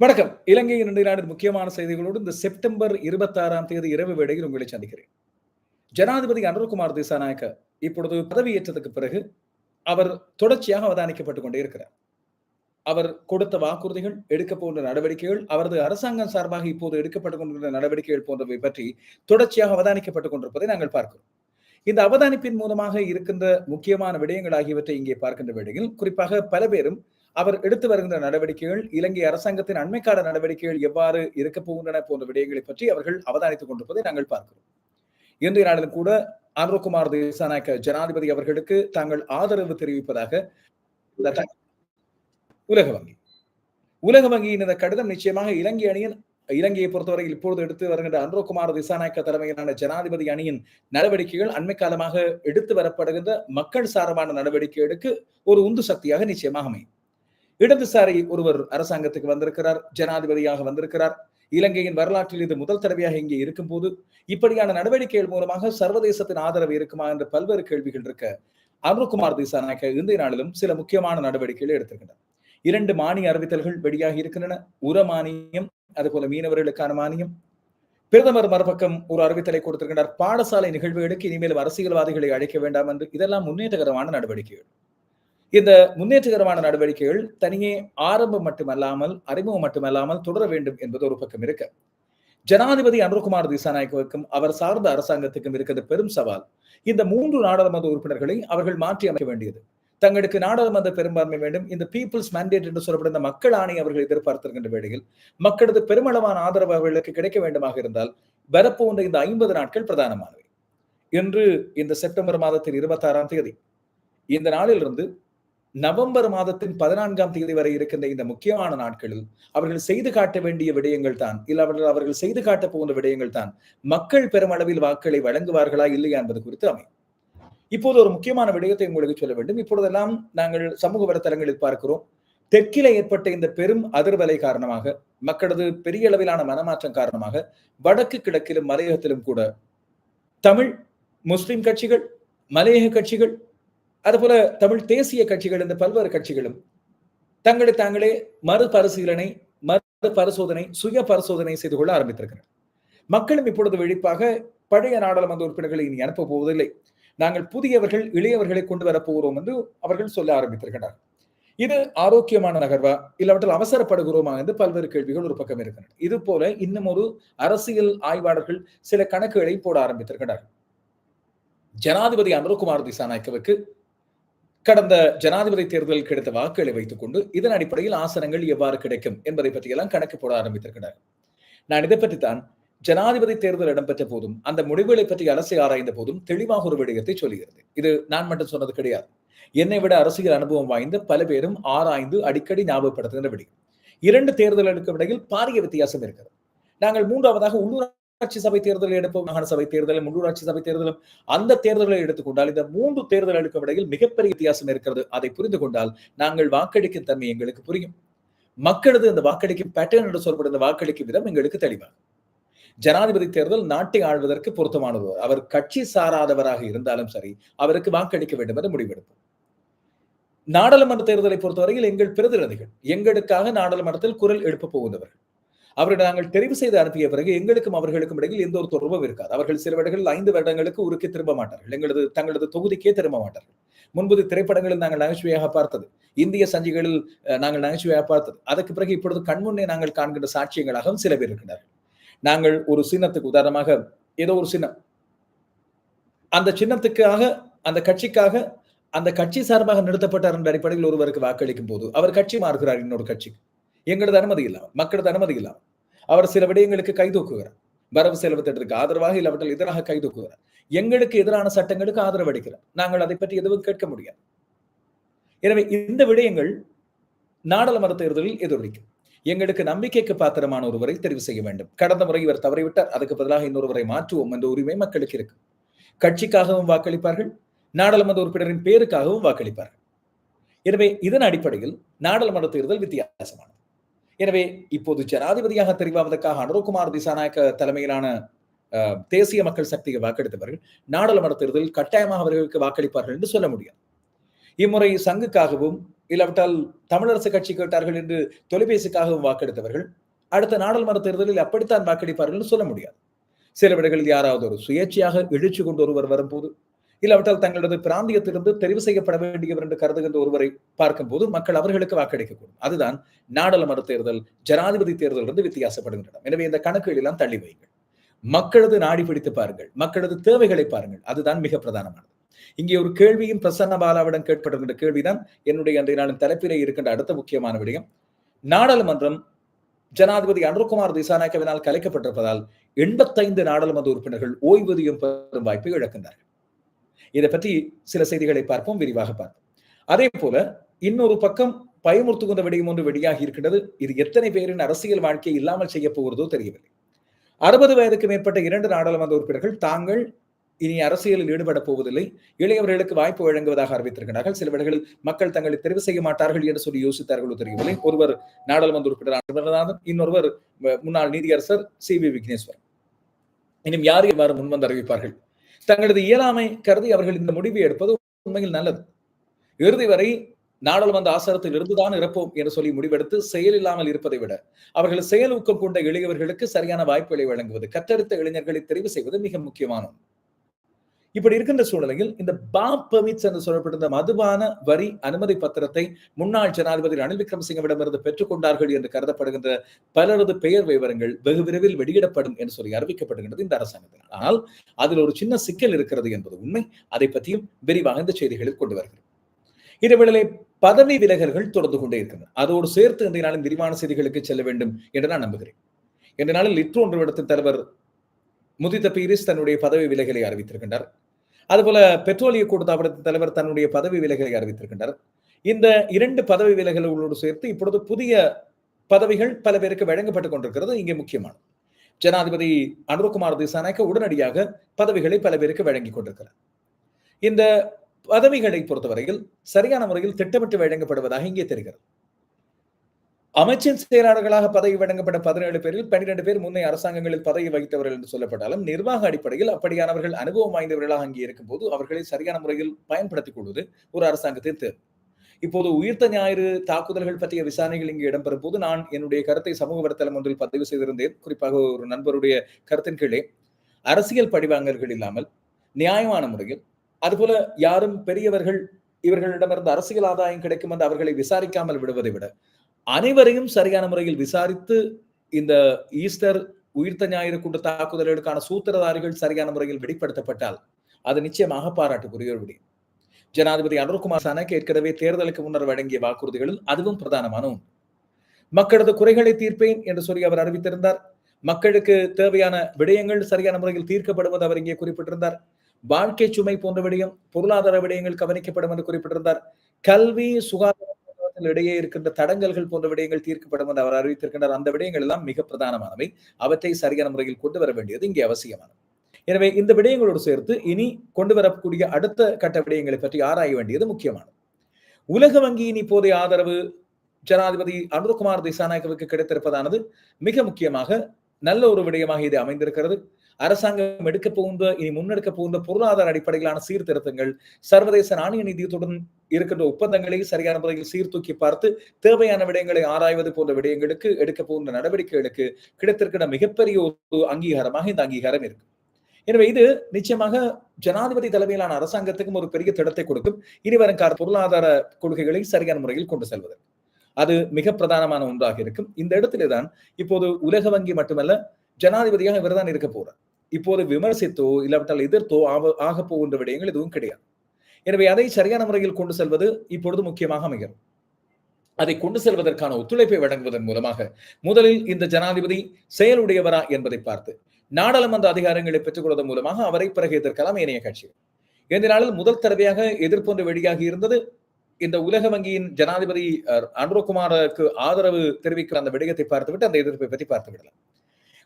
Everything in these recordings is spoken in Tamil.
வணக்கம். இலங்கை இரண்டு நாடு முக்கியமான செய்திகளோடு இந்த செப்டம்பர் இருபத்தி ஆறாம் தேதி இரவு வேளையில் உங்களை சந்திக்கிறேன். ஜனாதிபதி அனுர்குமார் திசாநாயக்க இப்பொழுது பதவியேற்றதுக்கு பிறகு அவர் தொடர்ச்சியாக அவதானிக்கப்பட்டுக் கொண்டே இருக்கிறார். அவர் கொடுத்த வாக்குறுதிகள் எடுக்க போன்ற நடவடிக்கைகள் அவரது அரசாங்கம் சார்பாக இப்போது எடுக்கப்பட்டுக் கொண்டிருந்த நடவடிக்கைகள் போன்றவை பற்றி தொடர்ச்சியாக அவதானிக்கப்பட்டுக் கொண்டிருப்பதை நாங்கள் பார்க்கிறோம். இந்த அவதானிப்பின் மூலமாக இருக்கின்ற முக்கியமான விடயங்கள் ஆகியவற்றை இங்கே பார்க்கின்ற வேளையில் குறிப்பாக பல பேரும் அவர் எடுத்து வருகின்ற நடவடிக்கைகள் இலங்கை அரசாங்கத்தின் அண்மைக்கால நடவடிக்கைகள் எவ்வாறு இருக்க போகின்றன போன்ற விடயங்களை பற்றி அவர்கள் அவதானித்துக் கொண்டிருப்பதை நாங்கள் பார்க்கிறோம். இன்றைய நாளிலும் கூட அனுரகுமார் திசாநாயக்க ஜனாதிபதி அவர்களுக்கு தாங்கள் ஆதரவு தெரிவிப்பதாக உலக வங்கி. உலக வங்கியின் இந்த கடிதம் நிச்சயமாக இலங்கை அணியின் இலங்கையை பொறுத்தவரை இப்பொழுது எடுத்து வருகின்ற அன்ரோகுமார் திசாநாயக்க தலைமையிலான ஜனாதிபதி அணியின் நடவடிக்கைகள் அண்மை காலமாக எடுத்து வரப்படுகின்ற மக்கள் சார்பான நடவடிக்கைகளுக்கு ஒரு உந்து சக்தியாக நிச்சயமாக அமையும். இடதுசாரி ஒருவர் அரசாங்கத்துக்கு வந்திருக்கிறார் ஜனாதிபதியாக வந்திருக்கிறார். இலங்கையின் வரலாற்றில் இது முதல் தடவையாக இங்கே இருக்கும் போது இப்படியான நடவடிக்கைகள் மூலமாக சர்வதேசத்தின் ஆதரவு இருக்குமா என்ற பல்வேறு கேள்விகள் இருக்க அருண்குமார் திசாநாயக்க இந்திய நாளிலும் சில முக்கியமான நடவடிக்கைகளை எடுத்திருக்கின்றனர் இரண்டு மானிய அறிவித்தல்கள் வெளியாகி இருக்கின்றன. உர மானியம் அதுபோல மீனவர்களுக்கான மானியம். பிரதமர் மறுபக்கம் ஒரு அறிவித்தலை கொடுத்திருக்கின்றார். பாடசாலை நிகழ்வுகளுக்கு இனிமேல் அரசியல்வாதிகளை அழைக்க வேண்டாம் என்று. இதெல்லாம் முன்னேற்றகரமான நடவடிக்கைகள். இந்த முன்னேற்றகரமான நடவடிக்கைகள் தனியே ஆரம்பம் மட்டுமல்லாமல் அறிமுகம் மட்டுமல்லாமல் தொடர வேண்டும் என்பது ஒரு பக்கம் இருக்கு. ஜனாதிபதி அனுர்குமார் திசாநாயக்கவுக்கும் அவர் சார்ந்த அரசாங்கத்துக்கும் இருக்கிறது பெரும் சவால். இந்த மூன்று நாடாளுமன்ற உறுப்பினர்களை அவர்கள் மாற்றி அமைக்க வேண்டியது. தங்களுக்கு நாடாளுமன்ற பெரும்பான்மை வேண்டும். இந்த பீப்புள்ஸ் மேண்டேட் என்று சொல்லப்படுகிற மக்கள் ஆணை அவர்கள் எதிர்பார்த்திருக்கின்ற வேளையில் மக்களது பெருமளவான ஆதரவு அவர்களுக்கு கிடைக்க வேண்டுமாக இருந்தால் வரப்போன்ற இந்த ஐம்பது நாட்கள் பிரதானமானவை. இன்று இந்த செப்டம்பர் மாதத்தின் இருபத்தி ஆறாம் தேதி இந்த நாளிலிருந்து நவம்பர் மாதத்தின் பதினான்காம் தேதி வரை இருக்கின்ற இந்த முக்கியமான நாட்களில் அவர்கள் செய்து காட்ட வேண்டிய விடயங்கள் தான். இல்லை அவர்கள் அவர்கள் செய்து காட்ட போகின்ற விடயங்கள் தான். மக்கள் பெருமளவில் வாக்களை வழங்குவார்களா இல்லையா என்பது குறித்து அமையும். இப்போது ஒரு முக்கியமான விடயத்தை உங்களுக்கு சொல்ல வேண்டும். இப்பொழுதெல்லாம் நாங்கள் சமூக வலைத்தளங்களில் பார்க்கிறோம். தெற்கில ஏற்பட்ட இந்த பெரும் அதிர்வலை காரணமாக மக்களது பெரிய அளவிலான மனமாற்றம் காரணமாக வடக்கு கிழக்கிலும் மலையகத்திலும் கூட தமிழ் முஸ்லிம் கட்சிகள் மலையக கட்சிகள் அதுபோல தமிழ் தேசிய கட்சிகள் இந்த பல்வேறு கட்சிகளும் தங்களை தாங்களே மறுபரிசீலனை மறு பரிசோதனை சுய பரிசோதனை செய்து கொள்ள ஆரம்பித்திருக்கிறார். மக்களும் இப்பொழுது விழிப்பாக பழைய நாடாளுமன்ற உறுப்பினர்களை இனி அனுப்ப போவதில்லை. நாங்கள் புதியவர்கள் இளையவர்களை கொண்டு வரப்போகிறோம் என்று அவர்கள் சொல்ல ஆரம்பித்திருக்கிறார். இது ஆரோக்கியமான நகர்வா? இல்லாவற்றில் அவசரப்படுகிறோமா என்று பல்வேறு கேள்விகள் ஒரு பக்கம் இருக்கின்றன. இது போல இன்னும் ஒரு அரசியல் ஆய்வாளர்கள் சில கணக்குகளை போட ஆரம்பித்திருக்கிறார்கள். ஜனாதிபதி அனுர்குமார் திசாநாயக்கவுக்கு கடந்த ஜனாதிபதி தேர்தலில் கிடைத்த வாக்குகளை வைத்துக் கொண்டு இதன் அடிப்படையில் ஆசனங்கள் எவ்வாறு கிடைக்கும் என்பதை பற்றியெல்லாம் கணக்கு போட ஆரம்பித்திருக்கிறார். நான் இதை பற்றித்தான் ஜனாதிபதி தேர்தல் இடம்பெற்ற போதும் அந்த முடிவுகளை பற்றி அரசை ஆராய்ந்த போதும் தெளிவாக ஒரு விடயத்தை சொல்கிறது இது நான் மட்டும் சொன்னது கிடையாது. என்னை விட அரசியல் அனுபவம் வாய்ந்த பல பேரும் ஆராய்ந்து அடிக்கடி ஞாபகப்படுத்துகின்ற விடயம். இரண்டு தேர்தல்களுக்கு இடையில் பாரிய வித்தியாசம் இருக்கிறது. நாங்கள் மூன்றாவதாக உள்ளூர் உள்ளாட்சி சபை தேர்தலை எடுப்போம் மாகாண சபை தேர்தலும் உள்ளூராட்சி சபை தேர்தலும். அந்த தேர்தல்களை எடுத்துக்கொண்டால் இந்த மூன்று தேர்தல்களுக்கு இடையில் மிகப்பெரிய வித்தியாசம் இருக்கிறது. அதை புரிந்து கொண்டால் நாங்கள் வாக்களிக்கும் தன்மை எங்களுக்கு புரியும். மக்களது இந்த வாக்களிக்கும் பேட்டர்ன் என்று சொல்லப்படுகிற வாக்களிக்கும் விதம் எங்களுக்கு தெளிவாகும். ஜனாதிபதி தேர்தல் நாட்டை ஆழ்வதற்கு பொருத்தமானது. அவர் கட்சி சாராதவராக இருந்தாலும் சரி அவருக்கு வாக்களிக்க வேண்டும் என்று முடிவெடுப்போம். நாடாளுமன்ற தேர்தலை பொறுத்தவரையில் எங்கள் பிரதிநிதிகள் எங்களுக்காக நாடாளுமன்றத்தில் குரல் எழுப்ப போகின்றவர்கள் அவர்களை நாங்கள் தெரிவு செய்து அனுப்பிய பிறகு எங்களுக்கும் அவர்களுக்கும் இடையில் எந்த ஒரு தொடர்பும் இருக்காது. அவர்கள் சில இடங்களில் ஐந்து வருடங்களுக்கு உருக்கி திரும்ப மாட்டார்கள். எங்களது தங்களது தொகுதிக்கே திரும்ப மாட்டார்கள். முன்பது திரைப்படங்களில் நாங்கள் நகைச்சுவையாக பார்த்தது. இந்திய சஞ்சிகளில் நாங்கள் நகைச்சுவையாக பார்த்தது. அதற்கு பிறகு இப்பொழுது கண்முன்னே நாங்கள் காண்கின்ற சாட்சியங்களாகவும் சில பேர் இருக்கிறார்கள் நாங்கள் ஒரு சின்னத்துக்கு உதாரணமாக ஏதோ ஒரு சின்னம். அந்த சின்னத்துக்காக அந்த கட்சிக்காக அந்த கட்சி சார்பாக நிறுத்தப்பட்டார் என்ற அடிப்படையில் ஒருவருக்கு வாக்களிக்கும் போது அவர் கட்சி மாறுகிறார் இன்னொரு கட்சிக்கு. எங்களது அனுமதி இல்லாமல் மக்களது அனுமதி இல்லாமல். அவர் சில விடயங்களுக்கு கைதூக்குகிறார் வரவு செலவு திட்டத்துக்கு ஆதரவாக இல்லாவற்றில் எதிராக கைதூக்குகிறார் எங்களுக்கு எதிரான சட்டங்களுக்கு ஆதரவு அளிக்கிறார். நாங்கள் அதை பற்றி எதுவும் கேட்க முடியாது. எனவே இந்த விடயங்கள் நாடாளுமன்ற தேர்தலில் எதிரொலிக்கும். எங்களுக்கு நம்பிக்கைக்கு பாத்திரமான ஒருவரை தெரிவு செய்ய வேண்டும். கடந்த முறை இவர் தவறிவிட்டார். அதுக்கு பதிலாக இன்னொருவரை மாற்றுவோம் என்ற உரிமை மக்களுக்கு இருக்கு. கட்சிக்காகவும் வாக்களிப்பார்கள். நாடாளுமன்ற உறுப்பினரின் பேருக்காகவும் வாக்களிப்பார்கள். எனவே இதன் அடிப்படையில் நாடாளுமன்ற தேர்தல் வித்தியாசமானது. எனவே இப்போது ஜனாதிபதியாக தெரிவாவதற்காக அனுரகுமார் திசாநாயக்க தலைமையிலான தேசிய மக்கள் சக்தியை வாக்கெடுத்தவர்கள் நாடாளுமன்ற தேர்தலில் கட்டாயமாக அவர்களுக்கு வாக்களிப்பார்கள் என்று சொல்ல முடியாது இம்முறை சங்குக்காகவும் இல்லாவிட்டால் தமிழரசு கட்சி கேட்டார்கள் என்று தொலைபேசிக்காகவும் வாக்கெடுத்தவர்கள் அடுத்த நாடாளுமன்ற தேர்தலில் அப்படித்தான் வாக்களிப்பார்கள் சொல்ல முடியாது. சில விடைகளில் யாராவது ஒரு சுயேட்சையாக இழுச்சு கொண்டு ஒருவர் வரும்போது இல்லாவிட்டால் தங்களது பிராந்தியத்திலிருந்து தெரிவு செய்யப்பட வேண்டியவர் என்று கருதுகின்ற ஒருவரை பார்க்கும்போது மக்கள் அவர்களுக்கு வாக்களிக்கக்கூடும். அதுதான் நாடாளுமன்ற தேர்தல் ஜனாதிபதி தேர்தல் இருந்து வித்தியாசப்படுகின்றன. எனவே இந்த கணக்குகள் எல்லாம் தள்ளி வைங்கள் மக்களது நாடி பிடித்து பாருங்கள். மக்களது தேவைகளை பாருங்கள். அதுதான் மிக பிரதானமானது. இங்கே ஒரு கேள்வியும் பிரசன்ன பாலாவிடம் கேட்படுகின்ற கேள்விதான் என்னுடைய அன்றைய நாளின் தலைப்பிலே இருக்கின்ற அடுத்த முக்கியமான விடயம். நாடாளுமன்றம் ஜனாதிபதி அனுர்குமார் திசாநாயக்கவினால் கலைக்கப்பட்டிருப்பதால் எண்பத்தைந்து நாடாளுமன்ற உறுப்பினர்கள் ஓய்வூதியம் பெறும் வாய்ப்பை இழக்கின்றார்கள். இதை பற்றி சில செய்திகளை பார்ப்போம் விரிவாக பார்ப்போம். அதே போல இன்னொரு பக்கம் பயமுறுத்துகின்ற விடயம் ஒன்று வெளியாகி இருக்கின்றது. இது எத்தனை பேரின் அரசியல் வாழ்க்கையை இல்லாமல் செய்ய போகிறதோ தெரியவில்லை. அறுபது வயதுக்கு மேற்பட்ட இரண்டு நாடாளுமன்ற உறுப்பினர்கள் தாங்கள் இனி அரசியலில் ஈடுபட போவதில்லை. இளையவர்களுக்கு வாய்ப்பு வழங்குவதாக அறிவித்திருக்கிறார்கள். சில இடங்களில் மக்கள் தங்களை தெரிவு செய்ய மாட்டார்கள் என்று சொல்லி யோசித்தார்களோ தெரியவில்லை. ஒருவர் நாடாளுமன்ற உறுப்பினர் இன்னொருவர் முன்னாள் நீதியரசர் சி. வி. விக்னேஸ்வர் இன்னும் யார் இவ்வாறு முன்வந்து அறிவிப்பார்கள்? தங்களது இயலாமை கருதி அவர்கள் இந்த முடிவை எடுப்பது உண்மையில் நல்லது. இறுதி வரை நாடாளுமன்ற ஆசாரத்தில் இருந்துதான் இருப்போம் என்று சொல்லி முடிவெடுத்து செயல் இல்லாமல் இருப்பதை விட அவர்கள் செயல் ஊக்கம் கொண்ட இளையவர்களுக்கு சரியான வாய்ப்புகளை வழங்குவது கற்றெடுத்த இளைஞர்களை தெரிவு செய்வது மிக முக்கியமான இப்படி இருக்கின்ற சூழ்நிலையில் இந்த பாப் பெர்மிட்ஸ் என்று சொல்லப்பட்டிருந்த மதுபான வரி அனுமதி பத்திரத்தை முன்னாள் ஜனாதிபதி ரணில் விக்ரமசிங்கவிடமிருந்து பெற்றுக்கொண்டார்கள் என்று கருதப்படுகின்ற பலரது பெயர் விவரங்கள் வெகு விரைவில் வெளியிடப்படும் என்று சொல்லி அறிவிக்கப்படுகின்றது இந்த அரசாங்கத்தில் ஆனால் அதில் ஒரு சின்ன சிக்கல் இருக்கிறது என்பது உண்மை. அதை பற்றியும் விரிவாக இந்த செய்திகளில் கொண்டு வருகிறோம். இதேவேளை பதவி விலகல்கள் தொடர்ந்து கொண்டே இருக்கின்றன. அதோடு சேர்த்து இந்த நாளின் விரிவான செய்திகளுக்கு செல்ல வேண்டும் என்று நான் நம்புகிறேன். இந்த நாளில் லிட்ரோ நிறுவனத்தின் தலைவர் முதித்த பீரிஸ் தன்னுடைய பதவி விலகலை அறிவித்திருக்கின்றார். அதுபோல பெட்ரோலிய கூட்டத்தாபனத்தின் தலைவர் தன்னுடைய பதவி விலகலை அறிவித்திருக்கின்றார். இந்த இரண்டு பதவி விலகல்களோடு சேர்த்து இப்பொழுது புதிய பதவிகள் பல பேருக்கு வழங்கப்பட்டுக் கொண்டிருக்கிறது. இங்கே முக்கியமானது. ஜனாதிபதி அனுர்குமார் திசாநாயக்க உடனடியாக பதவிகளை பல பேருக்கு வழங்கி கொண்டிருக்கிறார். இந்த பதவிகளை பொறுத்தவரையில் சரியான முறையில் திட்டமிட்டு வழங்கப்படுவதாக இங்கே தெரிகிறது. அமைச்சின் செயலாளர்களாக பதவி வழங்கப்பட்ட பதினேழு பேரில் பன்னிரண்டு பேர் முன்னைய அரசாங்கங்களில் பதவி வகித்தவர்கள் என்று சொல்லப்பட்டாலும் நிர்வாக அடிப்படையில் அப்படியானவர்கள் அனுபவம் வாய்ந்தவர்களாக அங்கே இருக்கும்போது அவர்களை சரியான முறையில் பயன்படுத்திக் கொள்வது ஒரு அரசாங்கத்தின் தேர்வு இப்போது உயிர்த்த ஞாயிறு தாக்குதல்கள் பற்றிய விசாரணைகள் இங்கு இடம்பெறும் போது நான் என்னுடைய கருத்தை சமூக வலைத்தளம் ஒன்றில் பதிவு செய்திருந்தேன். குறிப்பாக ஒரு நண்பருடைய கருத்தின் கீழே அரசியல் படிவாங்கர்கள் இல்லாமல் நியாயமான முறையில் அதுபோல யாரும் பெரியவர்கள் இவர்களிடமிருந்து அரசியல் ஆதாயம் கிடைக்கும் என்று அவர்களை விசாரிக்காமல் விடுவதை விட அனைவரையும் சரியான முறையில் விசாரித்து இந்த ஈஸ்டர் உயிர்த்த ஞாயிறு கூட்ட தாக்குதல்களுக்கான சூத்திரதாரிகள் சரியான முறையில் வெளிப்படுத்தப்பட்டால் அது நிச்சயமாக பாராட்டுக்குரிய ஒரு விடயம். ஜனாதிபதி அனுர்குமார் சனக் ஏற்கனவே தேர்தலுக்கு முன்னர் வழங்கிய வாக்குறுதிகளில் அதுவும் பிரதானமான ஒன்று. மக்களது குறைகளை தீர்ப்பேன் என்று சொல்லி அவர் அறிவித்திருந்தார். மக்களுக்கு தேவையான விடயங்கள் சரியான முறையில் தீர்க்கப்படுவது அவர் இங்கே குறிப்பிட்டிருந்தார். வாழ்க்கை சுமை போன்ற விடயம் பொருளாதார விடயங்கள் கவனிக்கப்படும் என்று குறிப்பிட்டிருந்தார். கல்வி சுகாதார இடையே இருக்கின்ற தடங்கல்கள் போன்ற விடயங்கள் தீர்க்கப்படும் என்று அவர் அறிவித்திருக்கின்றார். அந்த விடயங்கள் எல்லாம் மிக பிரதானமானவை. அவற்றை சரியான முறையில் கொண்டு வர வேண்டியது இங்கே அவசியமானது. எனவே இந்த விடயங்களோடு சேர்த்து இனி கொண்டு வரக்கூடிய அடுத்த கட்ட விடயங்களை பற்றி ஆராய வேண்டியது முக்கியமானது. உலக வங்கியின் இப்போதைய ஆதரவு ஜனாதிபதி அனுரகுமார் திசாநாயகவுக்கு கிடைத்திருப்பதானது மிக முக்கியமாக நல்ல ஒரு விடயமாக இது அமைந்திருக்கிறது. அரசாங்கம் எடுக்க போகின்ற இனி முன்னெடுக்க போகின்ற பொருளாதார அடிப்படையிலான சீர்திருத்தங்கள் சர்வதேச நாணய நிதியத்துடன் இருக்கின்ற ஒப்பந்தங்களை சரியான முறையில் சீர்தூக்கி பார்த்து தேவையான விடயங்களை ஆராய்வது போன்ற விடயங்களுக்கு எடுக்க போகின்ற நடவடிக்கைகளுக்கு கிடைத்திருக்கிற மிகப்பெரிய ஒரு அங்கீகாரமாக இந்த அங்கீகாரம் இருக்கு. எனவே இது நிச்சயமாக ஜனாதிபதி தலைமையிலான அரசாங்கத்துக்கும் ஒரு பெரிய திடத்தை கொடுக்கும். இனிவரும் கால பொருளாதார கொள்கைகளை சரியான முறையில் கொண்டு செல்வதற்கு. அது மிக பிரதானமான ஒன்றாக இருக்கும். இந்த இடத்திலே தான் இப்போது உலக வங்கி மட்டுமல்ல ஜனாதிபதியாக இவர் தான் இருக்க போறார். இப்போது விமர்சித்தோ இல்லாவிட்டால் எதிர்த்தோ ஆக போகின்ற விடயங்கள் எதுவும் கிடையாது. எனவே அதை சரியான முறையில் கொண்டு செல்வது இப்பொழுது முக்கியமாக அமைகிறது. அதை கொண்டு செல்வதற்கான ஒத்துழைப்பை வழங்குவதன் மூலமாக முதலில் இந்த ஜனாதிபதி செயலுடையவரா என்பதை பார்த்து நாடாளுமன்ற அதிகாரங்களை பெற்றுக்கொள்வதன் மூலமாக அவரை பிறகு எதிர்க்கலாம் ஏனைய கட்சிகள். இந்த நாளில் முதல் தடவையாக எதிர்ப்பொன்று வெளியாகி இருந்தது. இந்த உலக வங்கியின் ஜனாதிபதி அனுரகுமாருக்கு ஆதரவு தெரிவிக்கிற அந்த விடயத்தை பார்த்துவிட்டு அந்த எதிர்ப்பை பற்றி பார்த்து விடலாம்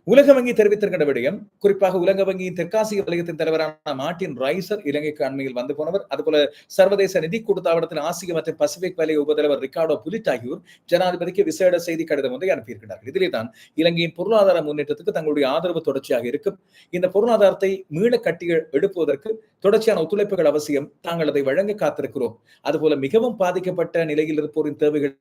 உலக வங்கி தெரிவித்திருக்கின்ற விடயம் குறிப்பாக உலக வங்கியின் தெற்காசிய வலயத்தின் தலைவரான மார்டின் ரைசர் இலங்கைக்கு அண்மையில் வந்து போனவர். அதுபோல சர்வதேச நிதி கூட்டத்தாவடத்தின் ஆசிய மற்றும் பசிபிக் வலய உபதலைவர் ரிகார்டோ புலிட் ஆகியோர் ஜனாதிபதிக்கு விசேட செய்தி கடிதம் ஒன்றை அனுப்பியிருக்கிறார்கள். இதிலே தான் இலங்கையின் பொருளாதார முன்னேற்றத்துக்கு தங்களுடைய ஆதரவு தொடர்ச்சியாக இருக்கும். இந்த பொருளாதாரத்தை மீள கட்டி எடுப்பதற்கு தொடர்ச்சியான ஒத்துழைப்புகள் அவசியம். தாங்கள் அதை வழங்க காத்திருக்கிறோம். அதுபோல மிகவும் பாதிக்கப்பட்ட நிலையில் இருப்போரின் தேவைகள்